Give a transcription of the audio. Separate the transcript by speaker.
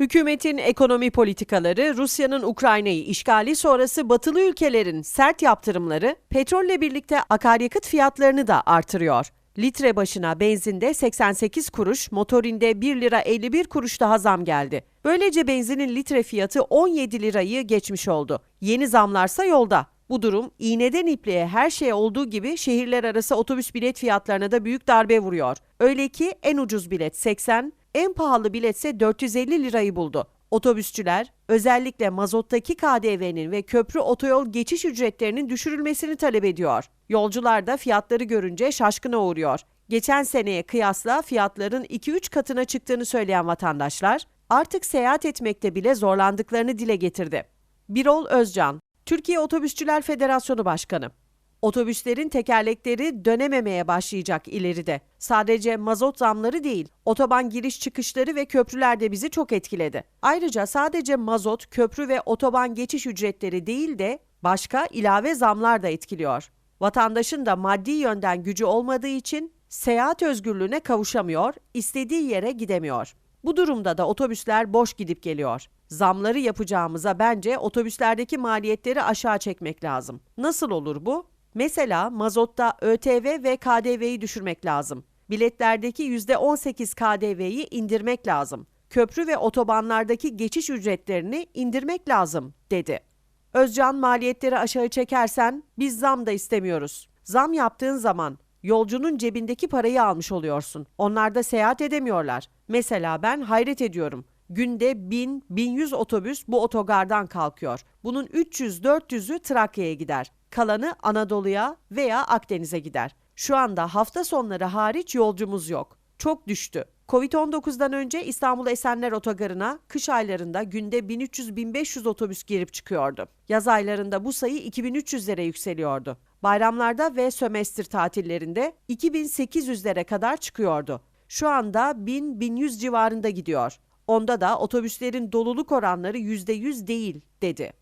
Speaker 1: Hükümetin ekonomi politikaları, Rusya'nın Ukrayna'yı işgali sonrası batılı ülkelerin sert yaptırımları petrolle birlikte akaryakıt fiyatlarını da artırıyor. Litre başına benzinde 88 kuruş, motorinde 1 lira 51 kuruş daha zam geldi. Böylece benzinin litre fiyatı 17 lirayı geçmiş oldu. Yeni zamlarsa yolda. Bu durum iğneden ipliğe her şey olduğu gibi şehirler arası otobüs bilet fiyatlarına da büyük darbe vuruyor. Öyle ki en ucuz bilet 80, en pahalı biletse 450 lirayı buldu. Otobüsçüler özellikle mazottaki KDV'nin ve köprü otoyol geçiş ücretlerinin düşürülmesini talep ediyor. Yolcular da fiyatları görünce şaşkına uğruyor. Geçen seneye kıyasla fiyatların 2-3 katına çıktığını söyleyen vatandaşlar artık seyahat etmekte bile zorlandıklarını dile getirdi. Birol Özcan, Türkiye Otobüsçüler Federasyonu Başkanı. Otobüslerin tekerlekleri dönememeye başlayacak ileride. Sadece mazot zamları değil, otoban giriş çıkışları ve köprüler de bizi çok etkiledi. Ayrıca sadece mazot, köprü ve otoban geçiş ücretleri değil de başka ilave zamlar da etkiliyor. Vatandaşın da maddi yönden gücü olmadığı için seyahat özgürlüğüne kavuşamıyor, istediği yere gidemiyor. Bu durumda da otobüsler boş gidip geliyor. Zamları yapacağımıza bence otobüslerdeki maliyetleri aşağı çekmek lazım. Nasıl olur bu? Mesela mazotta ÖTV ve KDV'yi düşürmek lazım. Biletlerdeki %18 KDV'yi indirmek lazım. Köprü ve otobanlardaki geçiş ücretlerini indirmek lazım, dedi. Özcan maliyetleri aşağı çekersen biz zam da istemiyoruz. Zam yaptığın zaman yolcunun cebindeki parayı almış oluyorsun. Onlar da seyahat edemiyorlar. Mesela ben hayret ediyorum. Günde 1000-1100 otobüs bu otogardan kalkıyor. Bunun 300-400'ü Trakya'ya gider. Kalanı Anadolu'ya veya Akdeniz'e gider. Şu anda hafta sonları hariç yolcumuz yok. Çok düştü. Covid-19'dan önce İstanbul Esenler Otogarı'na kış aylarında günde 1300-1500 otobüs girip çıkıyordu. Yaz aylarında bu sayı 2300'lere yükseliyordu. Bayramlarda ve sömestr tatillerinde 2800'lere kadar çıkıyordu. Şu anda 1000-1100 civarında gidiyor. Onda da otobüslerin doluluk oranları %100 değil, dedi.